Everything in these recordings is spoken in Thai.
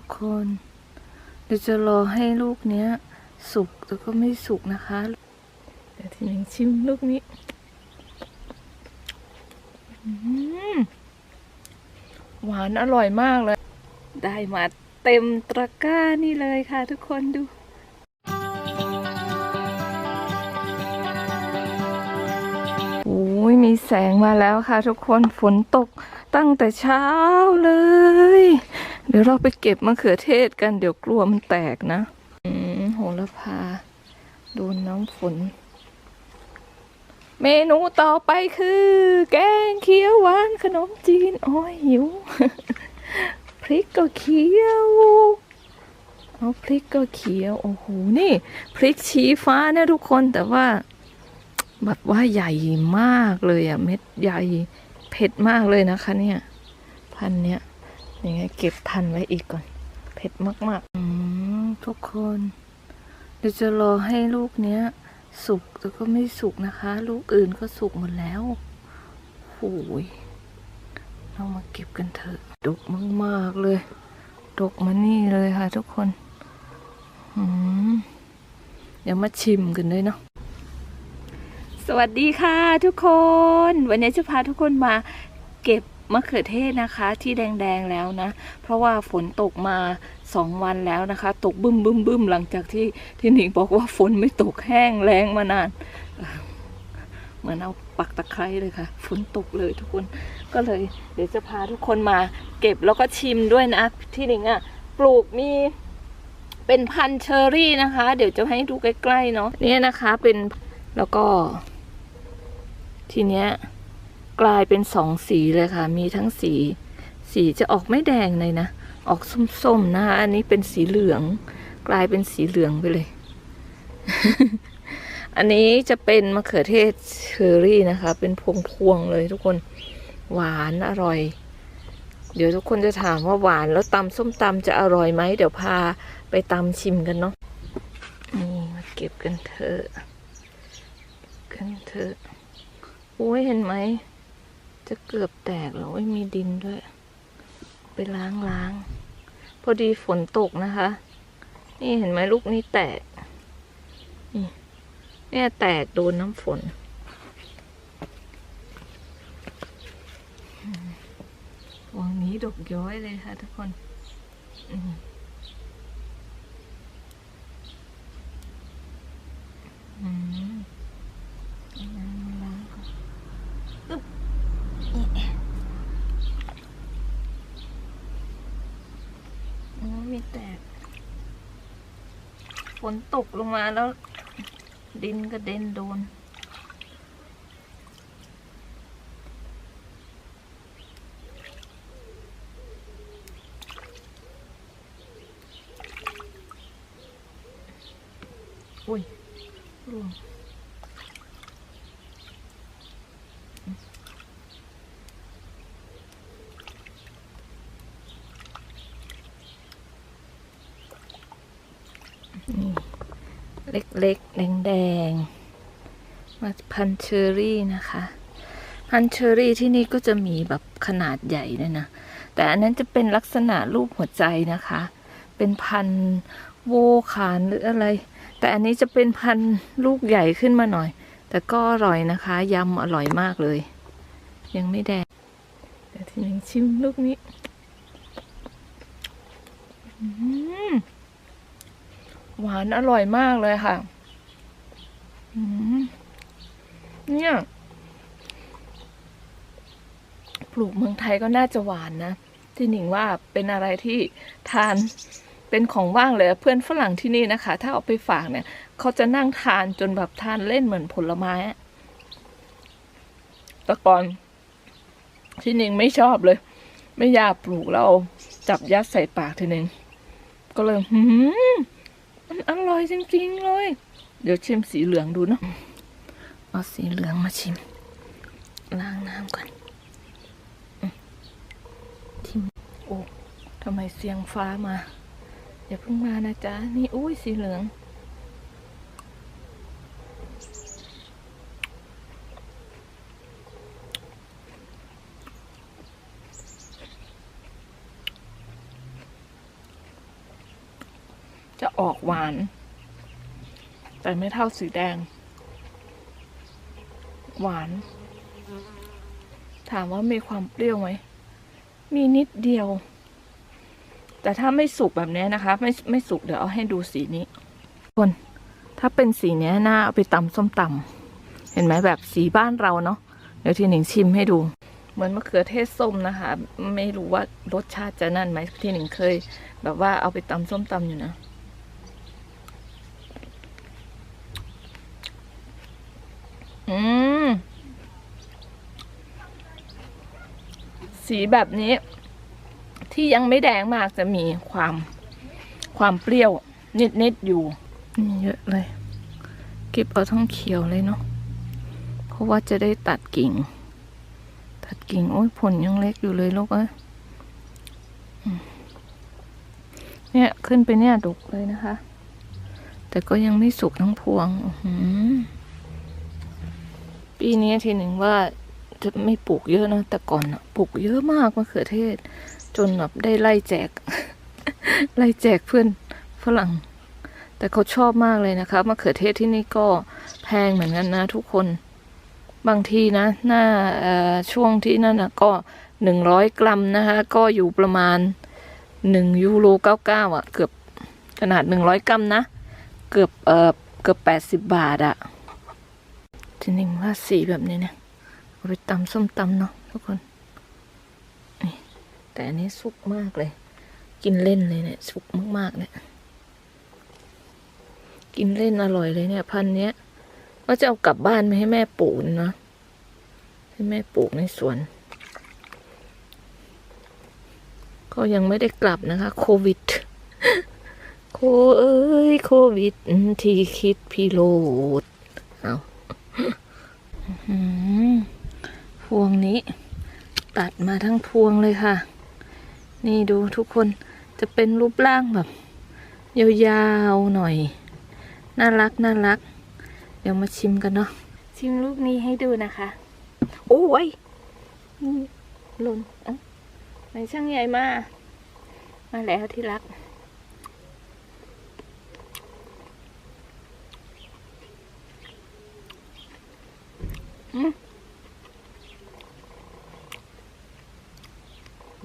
ทุกคนเดี๋ยวจะรอให้ลูกเนี้ย สุกแต่ก็ไม่สุกนะคะ เดี๋ยวทีนึ่งชิมลูกนี้หวานอร่อยมากเลย ได้มาเต็มตะกร้านี่เลยค่ะทุกคนดูโอ้ยมีแสงมาแล้วค่ะทุกคนฝนตกตั้งแต่เช้าเลย เดี๋ยวเราไปเก็บมะเขือเทศกันเดี๋ยวกลัวมันแตกนะอืมโหระพา โดนน้ำฝน เมนูต่อไปคือ แกงเขียวหวานขนมจีน โอ้ยหิว พริกก็เขียวเอาพริกก็เขียว โอ้โห นี่ พริกชี้ฟ้าเนี่ยทุกคนแต่ว่า แบบว่าใหญ่มากเลยอะเม็ดใหญ่เผ็ดมากเลยนะคะเนี่ย พันเนี้ย ยังไงเก็บพันไว้อีกก่อน เผ็ดมากๆ อืมทุกคน เดี๋ยวจะรอให้ลูกเนี้ย สุกแต่ก็ไม่สุกนะคะ ลูกอื่นก็สุกหมดแล้วโอ้ยเรามาเก็บกันเถอะ ดกมากๆเลยดกมานี่เลยค่ะทุกคน อืมเดี๋ยวมาชิมกันด้วยเนาะ สวัสดีค่ะทุกคน วันนี้จะพาทุกคนมาเก็บ มะเขือเทศนะคะที่แดงๆแล้วนะ เพราะว่าฝนตกมาสองวันแล้วนะคะ ตกบึ้มบึ้มบึ้มหลังจากที่ที่หนิงบอกว่าฝนไม่ตกแห้งแรงมานาน เหมือนเอาปักตะไคร้เลยค่ะ ฝนตกเลยทุกคนก็เลย เดี๋ยวจะพาทุกคนมา เก็บแล้วก็ชิมด้วยนะ ที่หนิงอะปลูกมีเป็นพันเชอร์รี่นะคะ เดี๋ยวจะให้ดูใกล้ๆเนาะเนี่ยนะคะเป็นแล้วก็ ทีเนี้ย กลายเป็นสองสีเลยค่ะ มีทั้งสี สีจะออกไม่แดงเลยนะ ออกส้มๆนะคะอันนี้เป็นสีเหลือง กลายเป็นสีเหลืองไปเลย อันนี้จะเป็นมะเขือเทศเชอร์รี่นะคะ เป็นพวงๆเลยทุกคน หวานอร่อย เดี๋ยวทุกคนจะถามว่าหวานแล้วตำส้มตำจะอร่อยไหม เดี๋ยวพาไปตำชิมกันเนาะ นี่มาเก็บกันเถอะ กันเถอะโอ้ยเห็นไหม จะเกือบแตกแล้วมีดินด้วย ไปล้างล้าง พอดีฝนตกนะคะ นี่เห็นไหมลูกนี้แตก นี่เนี่ยแตกโดนน้ำฝน วังนี้ดกย้อยเลยค่ะทุกคน อืม นตกลงมาแล้ว ดินกระเด็นโดน อุ้ยร่วง เล็กๆ แดงๆ มาพันเชอรี่นะคะ พันเชอรี่ที่นี่ก็จะมีแบบขนาดใหญ่ด้วยนะ แต่อันนั้นจะเป็นลักษณะรูปหัวใจนะคะ เป็นพันโวขานหรืออะไร แต่อันนี้จะเป็นพันลูกใหญ่ขึ้นมาหน่อย แต่ก็อร่อยนะคะ ยำอร่อยมากเลย ยังไม่แดงเดี๋ยวทีนึงชิมลูกนี้ อืม หวานอร่อยมากเลยค่ะเนี่ย ปลูกเมืองไทยก็น่าจะหวานนะ ที่หนิงว่าเป็นอะไรที่ทานเป็นของว่างเลยเพื่อนฝรั่งที่นี่นะคะ ถ้าเอาไปฝากเนี่ย เขาจะนั่งทานจนแบบทานเล่นเหมือนผลไม้อะแต่ก่อนที่หนิงไม่ชอบเลย ไม่อยากปลูกแล้วจับยัดใส่ปากทีหนึ่งก็เลยหืม มันอร่อยจริงๆเลย เดี๋ยวชิมสีเหลืองดูเนาะเอาสีเหลืองมาชิม ล้างน้ำก่อนอทิมโอ้ทำไมเสียงฟ้ามา อย่าเพิ่งมานะจ๊ะ นี่อุ้ยสีเหลือง จะออกหวาน แต่ไม่เท่าสีแดง หวาน ถามว่ามีความเปรี้ยวไหม มีนิดเดียว แต่ถ้าไม่สุกแบบนี้นะคะ ไม่ไม่สุกเดี๋ยวเอาให้ดูสีนี้ คน ถ้าเป็นสีนี้น่าเอาไปตำส้มตำเห็นไหมแบบสีบ้านเราเนาะเดี๋ยวทีหนึ่งชิมให้ดูเหมือนมะเขือเทศส้มนะคะ ไม่รู้ว่ารสชาติจะนั่นไหมทีหนึ่งเคย แบบว่าเอาไปตำส้มตำอยู่นะ อืม สีแบบนี้ ที่ยังไม่แดงมากจะมีความความเปรี้ยวนิดๆอยู่นี่เยอะเลย เก็บเอาทั้งเขียวเลยเนาะเพราะว่าจะได้ตัดกิ่ง ตัดกิ่ง โอ้ยผลยังเล็กอยู่เลยลูกเอ้ยเนี่ยขึ้นไปเนี่ยดกเลยนะคะ แต่ก็ยังไม่สุกทั้งพวง ปีนี้ทีหนึ่งว่า จะไม่ปลูกเยอะนะ แต่ก่อนปลูกเยอะมากมะเขือเทศ จนแบบได้ไล่แจก ไล่แจกเพื่อนฝรั่ง แต่เขาชอบมากเลยนะคะมะเขือเทศที่นี่ก็แพงเหมือนกันนะ ทุกคนบางทีนะ หน้าช่วงที่นั่นนะก็หนึ่งร้อยกรัมนะคะ ก็อยู่ประมาณหนึ่งยูโรเก้าเก้าอะ เกือบขนาดหนึ่งร้อยกรัมนะ เกือบเออเกือบแปดสิบบาทอะทีนึงว่าสีแบบนี้เนี่ย ไปตำส้มตำเนาะทุกคนแต่อันนี้สุกมากเลย กินเล่นเลยเนี่ยสุกมากๆเนี่ยกินเล่นอร่อยเลยเนี่ย พันเนี้ยว่าจะเอากลับบ้านมาให้แม่ปลูกนะให้แม่ปลูกในสวน ก็ยังไม่ได้กลับนะคะ โควิด โคเอ้ยโควิด ที่คิดพี่โลดเอาอื้อหือ พวงนี้ตัดมาทั้งพวงเลยค่ะ นี่ดูทุกคนจะเป็นรูปร่างแบบ ยาวๆหน่อย น่ารักน่ารัก เดี๋ยวมาชิมกันเนาะชิมลูกนี้ให้ดูนะคะ โอ้ยหล่นอ้าไหนช่างใหญ่มา มาแล้วที่รักอืม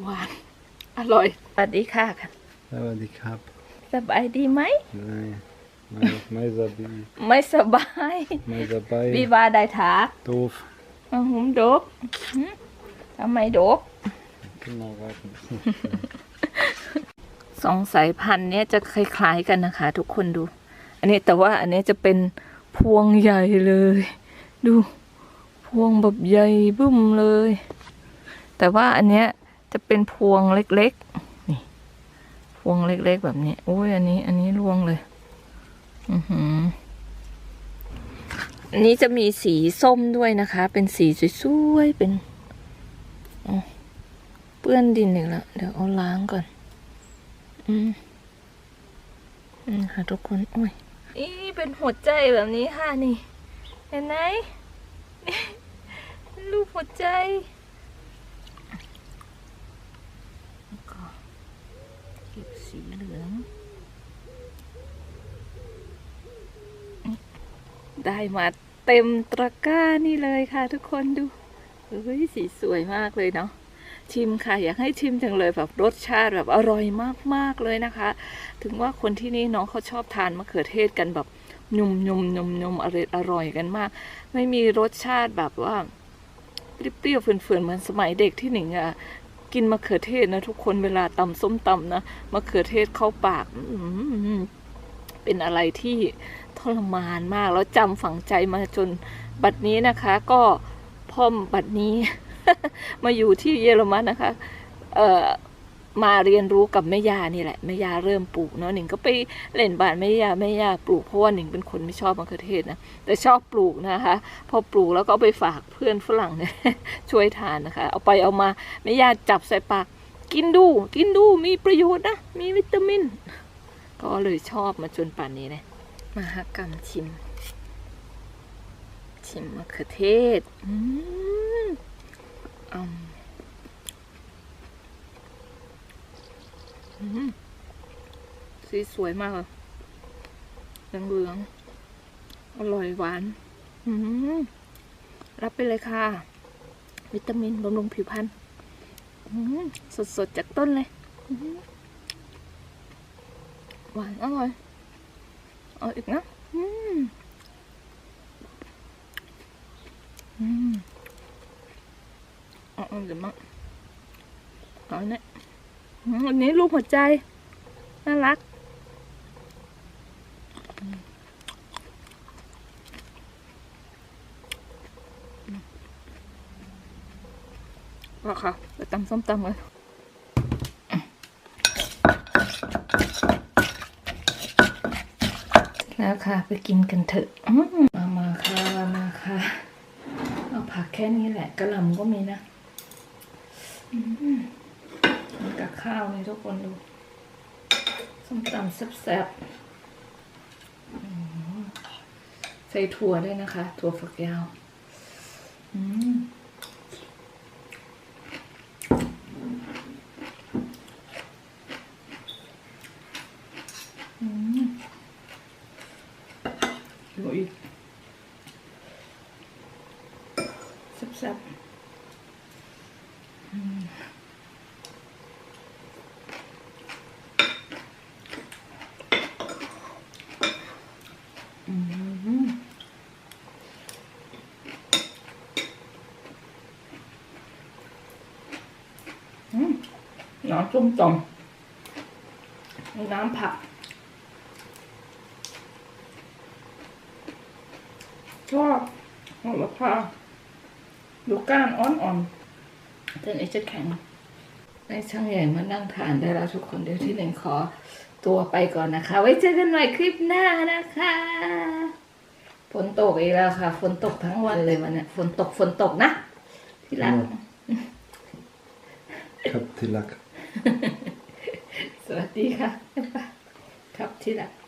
หวาน อร่อย สวัสดีค่ะ สวัสดีครับสบายดีไหม ไม่ไม่ไม่สบายไม่สบายไม่สบายวีวาได้ถาตูฟอือหืมดบหืมทำไมดบขึ้นมาวัดสองสายพันธุ์เนี้ยจะคล้าย ๆ กันนะคะ ทุกคนดู อันนี้แต่ว่าอันนี้จะเป็นพวงใหญ่เลย ดู พวงแบบใหญ่บึ้มเลย แต่ว่าอันเนี้ย จะเป็นพวงเล็กๆ นี่ พวงเล็กๆ แบบนี้ โอ้ย อันนี้ อันนี้ร่วงเลย อือหือ อันนี้จะมีสีส้มด้วยนะคะ เป็นสีสวยๆ เป็นเปื้อนดินอีกแล้ว เดี๋ยวเอาล้างก่อน อืมอืมค่ะทุกคน โอ้ยนี่เป็นหัวใจแบบนี้ค่ะนี่ เห็นไหม รูปหัวใจแล้วก็เก็บสีเหลือง ได้มาเต็มตะกร้านี่เลยค่ะ ทุกคนดูเฮ้ยสีสวยมากเลยเนาะชิมค่ะ อยากให้ชิมจังเลยแบบรสชาติแบบอร่อยมากๆเลยนะคะ ถึงว่าคนที่นี่น้องเขาชอบทานมะเขือเทศกันแบบนุ่มๆนุ่มๆอร่อยอร่อยกันมาก ไม่มีรสชาติแบบว่าเปรี้ยวๆเฟื่อนๆเหมือนสมัยเด็กที่หนิงอะกินมะเขือเทศนะทุกคนเวลาตำส้มตำนะมะเขือเทศเข้าปากอื เป็นอะไรที่ทรมานมาก แล้วจำฝังใจมาจนบัดนี้นะคะก็พอมบัดนี้ มาอยู่ที่เยอรมันนะคะเอ่อมาเรียนรู้กับแม่ยานี่แหละแม่ยาเริ่มปลูกเนาะหนิงก็ไปเล่นบ้านแม่ยาแม่ยาปลูกเพราะว่าหนิงเป็นคนไม่ชอบมะเขือเทศนะแต่ชอบปลูกนะคะ พอปลูกแล้วก็ไปฝากเพื่อนฝรั่งเนี่ยช่วยทานนะคะ เอาไปเอามาแม่ยาจับใส่ปากกินดู กินดูมีประโยชน์นะ มีวิตามิน ก็เลยชอบมาจนป่านนี้เลยมหากรรมชิม ชิมมะเขือเทศ อืมอืมสีสวยมากเลยเหลืองๆอร่อยหวาน อืมรับไปเลยค่ะ วิตามินบำรุงผิวพรรณอืมสดๆ จากต้นเลยอืม หวานอร่อยเอาอีกนะอืมอืมเอาเอาเดี๋ยวมาเอาเนี่ยอืมอันนี้รูปหัวใจ น่ารักก็ค่ะไปตำส้มตำกัน แล้วค่ะ ไปกินกันเถอะมามาค่ะมาค่ะ เอาผักแค่นี้แหละกระหล่ำก็มีนะมีกับข้าวนี่ทุกคนดูส้มตำแซ่บๆใส่ถั่วด้วยนะคะ ถั่วฝักยาว อืม อืมดูอีกแซ่บๆอืมอืมอืม น้ำส้มตำน้ำผักชอบโหระพาดูก้านอ่อนๆแต่อันนี้จะแข็งได้ช่างใหญ่มานั่งทานได้แล้วทุกคนเดี๋ยวที่หนึ่งขอ ตัวไปก่อนนะคะ ไว้เจอกันใหม่คลิปหน้านะคะ ฝนตกอีกแล้วค่ะ ฝนตกทั้งวันเลยวันเนี้ยฝนตกฝนตกนะ ที่รัก Kap till lack. สวัสดีค่ะบ๊ายบายครับที่รัก